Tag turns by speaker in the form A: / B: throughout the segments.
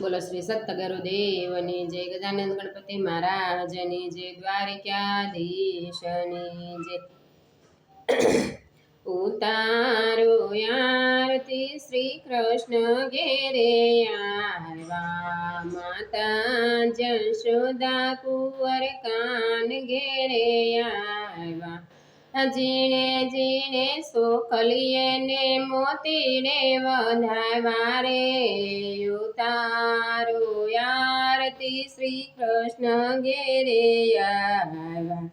A: બોલો શ્રી સત્ત ગુરુદેવની જય ગજાનંદ ગણપતિ મહારાજની જય દ્વારિકાધીશની જય. ઉતારો આરતી શ્રી કૃષ્ણ ઘેરે આવ્યા. માતા જશોદા કુંવર કાન ઘેરે આવ્યા. જીણે જીણે સોખલીએ ને મોતીને વધાવ્યા રે ઉતારો. યારતી શ્રી કૃષ્ણ ઘેરે આવ્યા.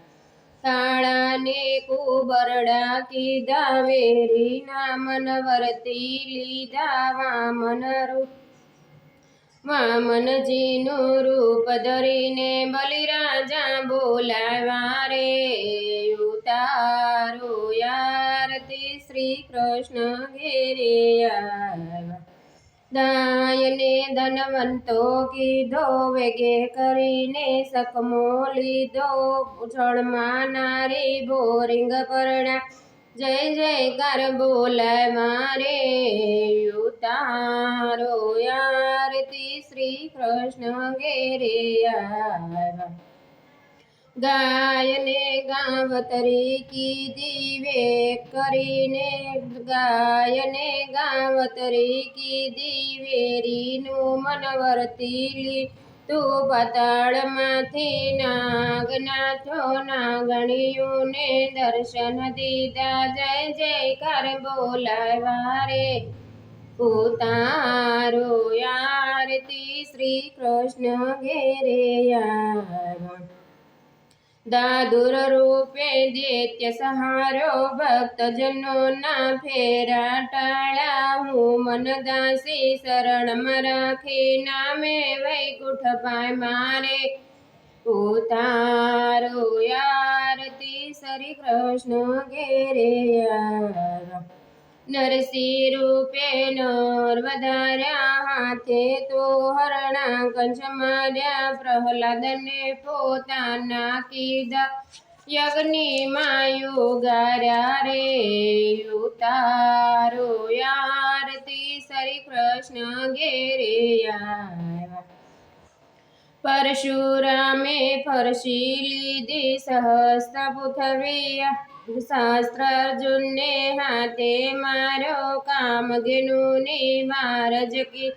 A: કાળાને કુબરડા કીધા વેરી નામન વરતી લીધા, વામન રૂપ. વામનજીનું રૂપ ધરીને બલિરાજા બોલાવા રે ઉતારો યારતી શ્રી કૃષ્ણ ઘેરે દાયને ધનવંતો કીધો, વેગે કરીને સકમો લીધો. જળમાં નારી બોરિંગ પરણા. જય જયકાર બોલાય મારે તારો યારતી શ્રી કૃષ્ણ ઘેરે આવ્યા. ગાયને ગાવતરી કીધી વે કરીને, ગાયને ગાવતરી કીધી વેરીનું મનવરતી લી તું પાતાળમાંથી નાગનાથો નાગણીઓને દર્શન દીધા, જય જયકાર બોલાવા રે. ઉતારો યારતી શ્રી કૃષ્ણ ઘેરે આવ્યા. દાદુર રૂપે દૈત્ય સહારો ભક્તજનોના ફેરા ટાળ્યા. હું મનદાસી શરણમાં રાખી નામે વૈકુંઠ પાય મારે. ઉતારો યારતી શ્રી કૃષ્ણ ઘેરે આવ્યા નરસિંહ રૂપે નર વધાર્યા હાથે તો હરણા કંચ માર્યા પ્રહલાદને પોતાના કીધા, યજ્ઞી માયુ ગાર્યા રે, ઉતારો યારતી શ્રી કૃષ્ણ ઘેરે આવ્યા પરશુરામે ફરશી લીધી સહસ્ત્ર પૃથ્વી શાસ્ત્ર અર્જુનને હાથે મારો કામગેનું નિવારજ કી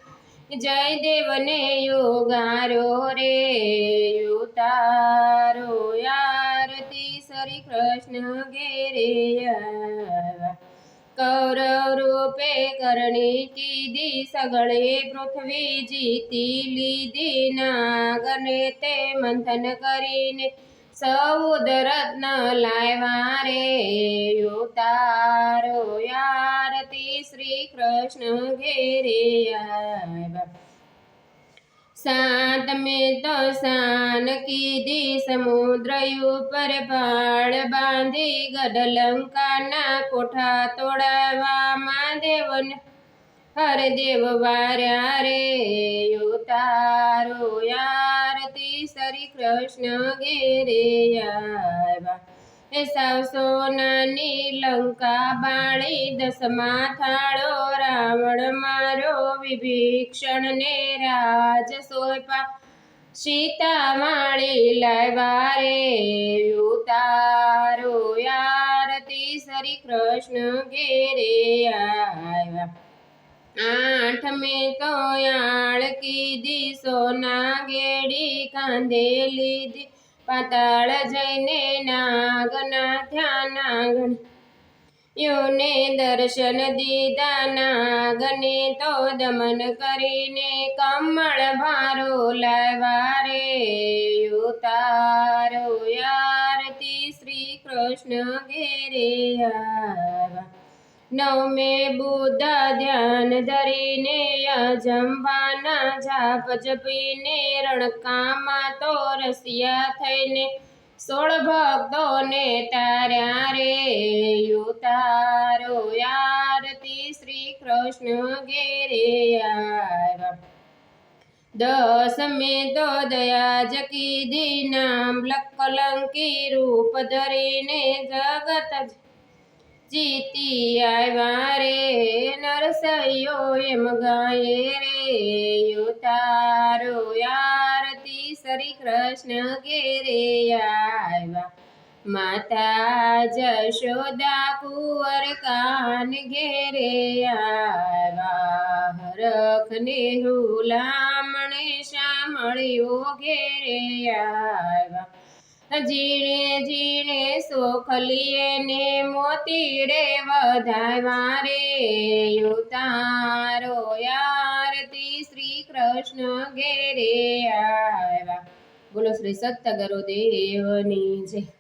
A: જય દેવને યોગારો રે યુતારો યારતી શ્રી કૃષ્ણ ઘેરે આવ્યા કૌરવ રૂપે કરણી કીધી સગળે પૃથ્વી જીતી લીધી નાગને તે મંથન કરીને સૌદ રત્ન લાવ્યા રે ઉતારો યારતી શ્રી કૃષ્ણ ઘેરે સાત મેં તો સાન કીધી સમુદ્ર ઉપર ભાળ બાંધી, ગઢલંકાના કોઠા તોડાવા દેવન હરદેવ વાર્યા રે ઉતારો યારતી શ્રી કૃષ્ણ ઘેરે આવ્યા. એ સાવ સોનાની લંકા બાળી દસમા થાળો, રાવણ મારો વિભીક્ષણ ને રાજ સોપા સીતા માળી લાવ્યા રે, ઉતારો યારતી શ્રી કૃષ્ણ ઘેરે આવ્યા. આઠમે તો યાળ કીધી, સોના ગેડી કાંધે લીધી. પાતાળ જઈને નાગના થયા નાગણ યોને દર્શન દીધા નાગને તો દમન કરીને કમળ ભારો લાવા રે. ઉતારો યારતી શ્રી કૃષ્ણ ઘેરે આવ્યા. નવમે બુદ્ધ ધ્યાન ધરીને અજંબાના જાપ જપીને રણકામાં તો રસિયા થઈને સોળ ભક્તોને તાર્યા રે. યુતારો આરતી શ્રી કૃષ્ણ આવ્યા દસમે તો દયા જકી નામ લકલંકી રૂપ ધરીને જગત જીતી આવ્યા રે, નરસૈયો એમ ગાયે રે તારો આરતી શ્રી કૃષ્ણ ઘેરે આવ્યા. માતા જશોદા કુંવર કાન ઘેરે આવ્યા. હરખને હુલામણે શામળિયો ઘેરે આવ્યા. જીણે જીણે સોખલીએ ને મોતીડે વધાવ્યા રે. યુતારો આરતી શ્રી કૃષ્ણ ઘેરે આવ્યા. બોલો શ્રી સત્ય દેવની જય.